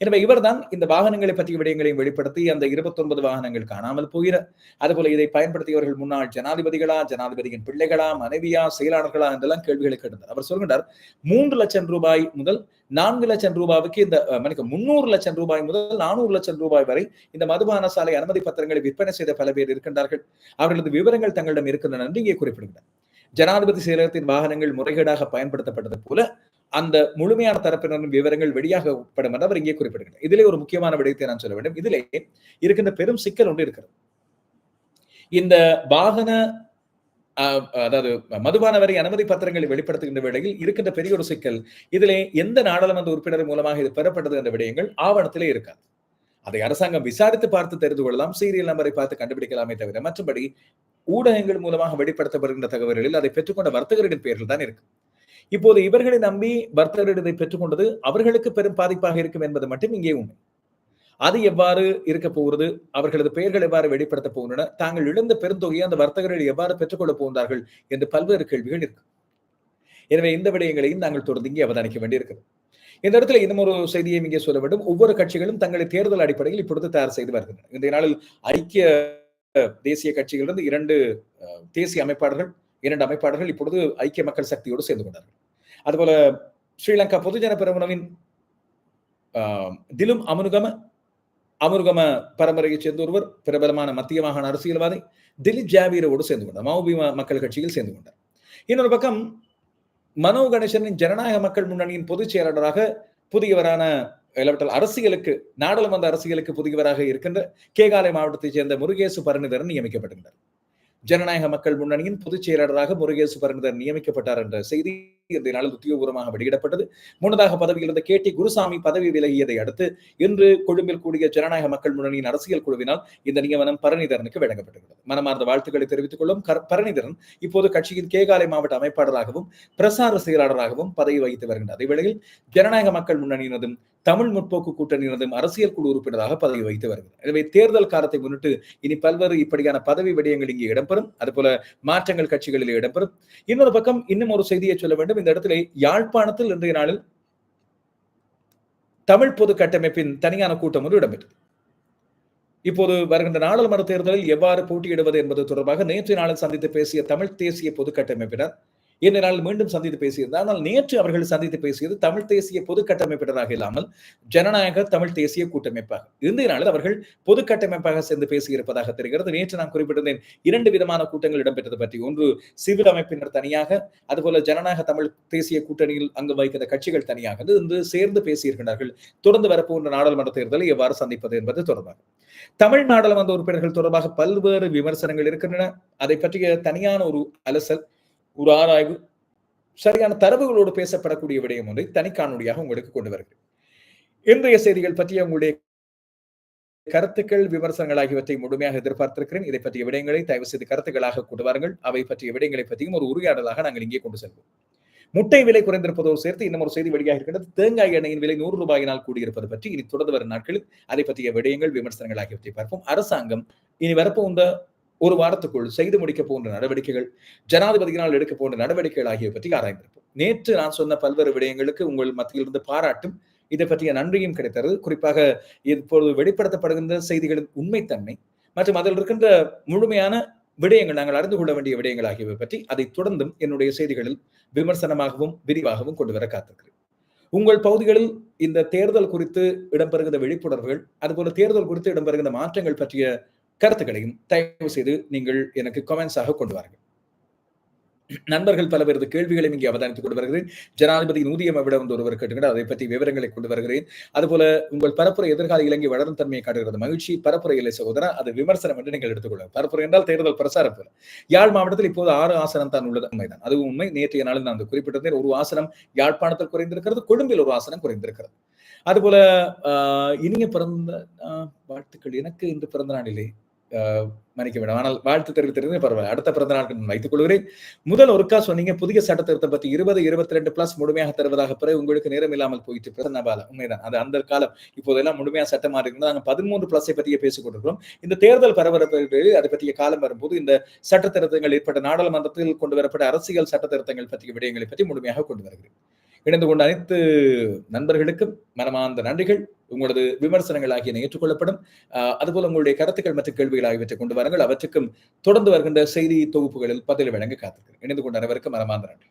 எனவே இவர்தான் இந்த வாகனங்களை பற்றிய விடயங்களையும் வெளிப்படுத்தி அந்த இருபத்தி ஒன்பது வாகனங்கள் காணாமல் போகிற அதுபோல இதை பயன்படுத்தியவர்கள் முன்னாள் ஜனாதிபதிகளா ஜனாதிபதியின் பிள்ளைகளா மனைவியா செயலாளர்களா என்றெல்லாம் கேள்விகளை கேட்டார் அவர் சொல்கின்றார் மூன்று லட்சம் ரூபாய் முதல் நான்கு லட்சம் ரூபாய்க்கு இந்த மணிக்கு முன்னூறு லட்சம் ரூபாய் முதல் நானூறு லட்சம் ரூபாய் வரை இந்த மதுபான சாலை அனுமதி பத்திரங்களை விற்பனை செய்த பல பேர் இருக்கின்றார்கள். அவர்களது விவரங்கள் தங்களிடம் இருக்கின்றன என்று இங்கே குறிப்பிடுகிறார் ஜனாதிபதி செயலகத்தின் வாகனங்கள் முறைகேடாக பயன்படுத்தப்பட்டது போல அந்த முழுமையான தரப்பினரின் விவரங்கள் வெளியாகப்படும் என்று அவர் இங்கே குறிப்பிடுகிறார். இதிலே ஒரு முக்கியமான விடயத்தை நான் சொல்ல வேண்டும். இதிலே இருக்கின்ற பெரும் சிக்கல் ஒன்று இருக்கிறது. இந்த வாகன அதாவது மதுபான வரி அனுமதி பத்திரங்களை வெளிப்படுத்துகின்ற வேளையில் இருக்கின்ற பெரிய ஒரு சிக்கல் இதிலே எந்த நாடாளுமன்ற உறுப்பினர் மூலமாக இது பெறப்பட்டது என்ற விடயங்கள் ஆவணத்திலே இருக்காது. அதை அரசாங்கம் விசாரித்து பார்த்து தெரிந்து கொள்ளலாம். சீரியல் நம்பரை பார்த்து கண்டுபிடிக்கலாமே தவிர மற்றபடி ஊடகங்கள் மூலமாக வெளிப்படுத்தப்படுகின்ற தகவல்களில் அதை பெற்றுக்கொண்ட வர்த்தகரின் பெயர்கள் தான் இருக்கு. இப்போது இவர்களை நம்பி வர்த்தகரிடத்தை பெற்றுக்கொண்டது அவர்களுக்கு பெரும் பாதிப்பாக இருக்கும் என்பது மட்டும் இங்கே உண்மை. அது எவ்வாறு இருக்க போகிறது? அவர்களது பெயர்கள் எவ்வாறு வெளிப்படுத்த போகின்றன? தாங்கள் இழந்த பெருந்தொகையை அந்த வர்த்தகர்கள் எவ்வாறு பெற்றுக்கொள்ள போகிறார்கள் என்று பல்வேறு கேள்விகள் இருக்கு. எனவே இந்த விடயங்களையும் நாங்கள் தொடர்ந்து இங்கே அவதானிக்க வேண்டியிருக்கிறது. இந்த இடத்துல இன்னும் ஒரு செய்தியை இங்கே சொல்ல வேண்டும். ஒவ்வொரு கட்சிகளும் தங்களை தேர்தல் அடிப்படையில் இப்பொழுது தயார் செய்து வருகின்றன இந்த நாளில் ஐக்கிய தேசிய கட்சிகளிலிருந்து இரண்டு தேசிய அமைப்பாளர்கள் இரண்டு அமைப்பாளர்கள் இப்பொழுது ஐக்கிய மக்கள் சக்தியோடு சேர்ந்து கொண்டார்கள் அதுபோல ஸ்ரீலங்கா பொதுஜன பெருமனவின் திலும் அமுனுகம அமுருகம பரம்பரையைச் சேர்ந்த ஒருவர் பிரபலமான மத்திய மாகாண அரசியல்வாதி திலீப் ஜாவீரோடு சேர்ந்து கொண்டார் மௌபி மக்கள் கட்சியில் சேர்ந்து கொண்டார் இன்னொரு பக்கம் மனோ கணேசனின் ஜனநாயக மக்கள் முன்னணியின் பொதுச் செயலாளராக புதியவரான அரசியலுக்கு நாடாளுமன்ற அரசியலுக்கு புதியவராக இருக்கின்ற கேகாலை மாவட்டத்தைச் சேர்ந்த முருகேசு பரணிதரன் நியமிக்கப்பட்டிருந்தார் ஜனநாயக மக்கள் முன்னணியின் பொதுச் செயலாளராக முருகேசு பரணிதர் நியமிக்கப்பட்டார் என்ற செய்தி இந்த நாளில் உத்தியோகபூர்வமாக வெளியிடப்பட்டது. முன்னதாக பதவியில் இருந்த கே. டி. குருசாமி பதவி விலகியதை அடுத்து இன்று கொழும்பில் கூடிய ஜனநாயக மக்கள் முன்னணியின் அரசியல் குழுவினால் இந்த நியமனம் பரணிதரனுக்கு வழங்கப்பட்டுள்ளது மனமார்ந்த வாழ்த்துக்களை தெரிவித்துக் கொள்ளும் பரணிதரன் இப்போது கட்சியின் கேகாலை மாவட்ட அமைப்பாளராகவும் பிரசார செயலாளராகவும் பதவி வகித்து வருகின்றார். அதேவேளையில் ஜனநாயக மக்கள் முன்னணியினதும் தமிழ் முற்போக்கு கூட்டணியினதும் அரசியல் குழு உறுப்பினராக பதவி வகித்து வருகிறது எனவே தேர்தல் காலத்தை முன்னிட்டு இனி பல்வேறு இப்படியான பதவி விடயங்கள் இங்கே இடம்பெறும். அதுபோல மாற்றங்கள் கட்சிகளில் இடம்பெறும். இன்னொரு பக்கம் இன்னும் ஒரு செய்தியை சொல்ல வேண்டும். இந்த இடத்துல யாழ்ப்பாணத்தில் இன்றைய நாளில் தமிழ் பொது கட்டமைப்பின் தனியான கூட்டம் ஒன்று இடம்பெற்றது. இப்போது வருகின்ற நாடாளுமன்ற தேர்தலில் எவ்வாறு போட்டியிடுவது என்பது தொடர்பாக நேற்று நாளில் சந்தித்து பேசிய தமிழ் தேசிய பொது கட்டமைப்பினர் இந்த நாள் மீண்டும் சந்தித்து பேசியிருந்தார் ஆனால் நேற்று அவர்கள் சந்தித்து பேசியது தமிழ் தேசிய பொது கட்டமைப்பினராக இல்லாமல் ஜனநாயக தமிழ் தேசிய கூட்டமைப்பாக. இன்றைய நாளில் அவர்கள் பொது கட்டமைப்பாக சேர்ந்து பேசியிருப்பதாக தெரிகிறது. நேற்று நான் குறிப்பிட்டிருந்தேன் இரண்டு விதமான கூட்டங்கள் இடம்பெற்றது பற்றி. ஒன்று சிவில் அமைப்பினர் தனியாக அதுபோல ஜனநாயக தமிழ் தேசிய கூட்டணியில் அங்கு வைக்கிற கட்சிகள் தனியாக. இருந்து சேர்ந்து பேசியிருக்கிறார்கள். தொடர்ந்து வரப்போன்ற நாடாளுமன்ற தேர்தலை எவ்வாறு சந்திப்பது என்பது தொடர்பாக. தமிழ் நாடாளுமன்ற உறுப்பினர்கள் தொடர்பாக பல்வேறு விமர்சனங்கள் இருக்கின்றன. அதை பற்றிய தனியான ஒரு அலசல் ஒரு ஆராய்வு சரியான தரவுகளோடு பேசப்படக்கூடிய விடயம் ஒன்றை தனிக்காணொலியாக உங்களுக்கு கொண்டு வருகிறேன். இன்றைய செய்திகள் பற்றிய உங்களுடைய கருத்துக்கள் விமர்சனங்கள் ஆகியவற்றை முழுமையாக எதிர்பார்த்திருக்கிறேன். இதை பற்றிய விடயங்களை தயவு செய்து கருத்துக்களாக கொண்டு வாருங்கள். அவை பற்றிய விடயங்களை பற்றியும் ஒரு உரையாடலாக நாங்கள் இங்கே கொண்டு செல்வோம். முட்டை விலை குறைந்திருப்பதோடு சேர்த்து இன்னும் ஒரு செய்தி வெளியாக இருக்கின்றது. தேங்காய் எண்ணெயின் விலை நூறு ரூபாயினால் கூடியிருப்பது பற்றி இனி தொடர்ந்து வரும் நாட்களில் அதை பற்றிய விடயங்கள் விமர்சனங்கள் ஆகியவற்றை பார்ப்போம். அரசாங்கம் இனி வரப்போன்ற ஒரு வாரத்துக்குள் செய்து முடிக்க போன்ற நடவடிக்கைகள் ஜனாதிபதியினால் எடுக்க போன்ற நடவடிக்கைகள் ஆகியவை பற்றி ஆராய்ந்திருப்போம். நேற்று நான் சொன்ன பல்வேறு விடயங்களுக்கு உங்கள் மத்தியிலிருந்து பாராட்டும் இதை பற்றிய நன்றியும் கிடைத்தது. குறிப்பாக இப்பொழுது வெளிப்படுத்தப்படுகின்ற செய்திகளின் உண்மைத்தன்மை மற்றும் அதில் இருக்கின்ற முழுமையான விடயங்கள் நாங்கள் அறிந்து கொள்ள வேண்டிய விடயங்கள் ஆகியவை பற்றி அதை தொடர்ந்தும் என்னுடைய செய்திகளில் விமர்சனமாகவும் விரிவாகவும் கொண்டு வர காத்திருக்கிறேன். உங்கள் பகுதிகளில் இந்த தேர்தல் குறித்து இடம்பெறுகின்ற விழிப்புணர்வுகள் அதுபோல தேர்தல் குறித்து இடம்பெறுகின்ற மாற்றங்கள் பற்றிய கருத்துக்களையும் தயவு செய்து நீங்கள் எனக்கு கமெண்ட்ஸாக கொண்டு வாருங்கள். நண்பர்கள் பல பேரது கேள்விகளையும் இங்கே அவதானித்துக் கொண்டு வருகிறேன். ஜனாதிபதி நூதியம் விட வந்து ஒருவர் கேட்டுக்கிறார் அதை பற்றி விவரங்களை கொண்டு வருகிறேன். அதுபோல உங்கள் பரப்புரை எதிர்கால இலங்கை வளரும் தன்மையை காட்டுகிறது மகிழ்ச்சி. பரப்புரை இல்லை சகோதரா அது விமர்சனம் என்று நீங்கள் எடுத்துக்கொள்ள பரப்புரை என்றால் தேர்தல் பிரசாரம் யாழ் மாவட்டத்தில் இப்போது ஆறு ஆசனம் தான் உள்ளது. உண்மைதான். அதுவும் உண்மை. நேற்றைய நாளில் நான் குறிப்பிட்டிருந்தேன். ஒரு ஆசனம் யாழ்ப்பாணத்தில் குறைந்திருக்கிறது கொழும்பில் ஒரு ஆசனம் குறைந்திருக்கிறது. அதுபோல இனிய பிறந்த வாழ்த்துக்கள். எனக்கு இன்று பிறந்த நாளிலே மன்னிக்க வேண்டும். ஆனால் வாழ்த்து தெரிவித்திருந்தே பரவாயில்ல. அடுத்த பிறந்த நாட்கள் வைத்துக் கொள்கிறேன். முதல் ஒருக்கா சொன்னீங்க புதிய சட்ட திருத்தம் பத்தி இருபது இருபத்தி ரெண்டு பிளஸ் முழுமையாக தருவதாக பிறகு உங்களுக்கு நேரம் இல்லாமல் போயிட்டு பிரசன்னபால உண்மைதான். அது அந்த காலம். இப்போதெல்லாம் முழுமையாக சட்டம் மாறி நாங்கள் பதிமூன்று பிளஸை பற்றியே பேசிக் கொண்டிருக்கிறோம். இந்த தேர்தல் பரபரப்பு அதை பற்றிய காலம் வரும்போது இந்த சட்ட திருத்தங்கள் ஏற்பட்ட நாடாளுமன்றத்தில் கொண்டு வரப்பட்ட அரசியல் சட்ட திருத்தங்கள் பற்றிய விடயங்களை பற்றி முழுமையாக கொண்டு வருகிறேன். இணைந்து கொண்ட அனைத்து நண்பர்களுக்கும் மனமார்ந்த நன்றிகள். உங்களது விமர்சனங்கள் ஆகியன ஏற்றுக்கொள்ளப்படும். அதுபோல உங்களுடைய கருத்துக்கள் மற்றும் கேள்விகள் ஆகியவற்றை கொண்டு வாருங்கள். அவற்றுக்கும் தொடர்ந்து வருகின்ற செய்தி தொகுப்புகளில் பதில் வழங்க காத்திருக்கிறேன். இணைந்து கொண்ட அனைவருக்கும் மனமார்ந்த நன்றி.